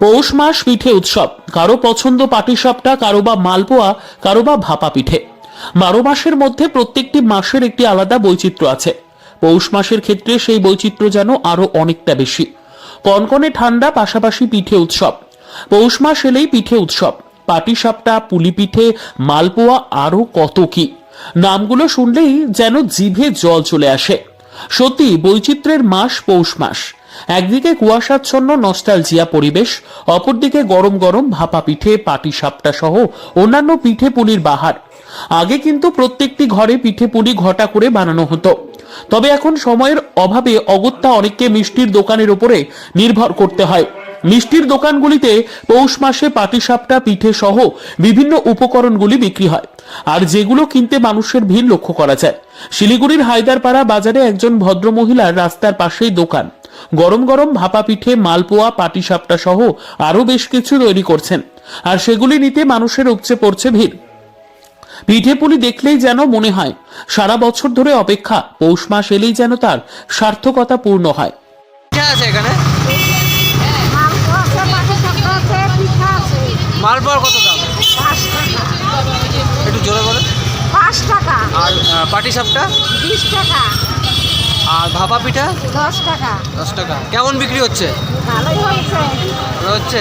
পৌষ মাস পিঠে উৎসব। কারও পছন্দ পাটিসাপটা, কারও বা মালপোয়া, কারও বা ভাপা পিঠে। বারো মাসের মধ্যে প্রত্যেকটি মাসের একটি আলাদা বৈচিত্র্য আছে। পৌষ মাসের ক্ষেত্রে সেই বৈচিত্র্য যেন আরও অনেকটা বেশি। কনকনে ঠান্ডা পাশাপাশি পিঠে উৎসব। পৌষ মাস এলেই পিঠে উৎসব। পাটিসাপটা পুলি পিঠে মালপোয়া আরও কত কি। নামগুলো শুনলেই যেন জিভে জল চলে আসে। সত্যি, বৈচিত্র্যের মাস পৌষ মাস। একদিকে কুয়াশাচ্ছন্ন নস্টালজিয়া পরিবেশ, অপরদিকে গরম গরম ভাপা পিঠে, পাটি সাপটা সহ অন্যান্য পিঠে পুলির বাহার। আগে কিন্তু প্রত্যেকটি ঘরে পিঠে পুলি ঘটা করে বানানো হতো। তবে এখন সময়ের অভাবে অগত্যা অনেককে মিষ্টির দোকানের উপরে নির্ভর করতে হয়। মিষ্টির দোকানগুলিতে পৌষ মাসে পাটিসাপটা পিঠে সহ বিভিন্ন উপকরণগুলি বিক্রি হয়। আর যেগুলো কিনতে মানুষের ভিড় লক্ষ্য করা যায়। শিলিগুড়ির হায়দারপাড়া বাজারে একজন ভদ্রমহিলার রাস্তার পাশেই দোকান। গরম গরম ভাপা পিঠে মালপোয়া পাটিসাপটা সহ আরও বেশ কিছু তৈরি করছেন। আর সেগুলি নিতে মানুষের উপচে পড়ছে ভিড়। পিঠে পুলি দেখলেই যেন মনে হয় সারা বছর ধরে অপেক্ষা পৌষ মাস এলেই যেন তার সার্থকতা পূর্ণ হয়। আছে এখানে? মালপোয়া আছে পাটিসাপটা আছে পিঠা আছে মালপোয়ার কত দাম? একটু জোরে বলে পাঁচ টাকা। আর পাটি সাপটা বিশ টাকা। আর ভাপা পিঠা? দশ টাকা। দশ টাকা। কেমন বিক্রি হচ্ছে? ভালোই ভালো হচ্ছে?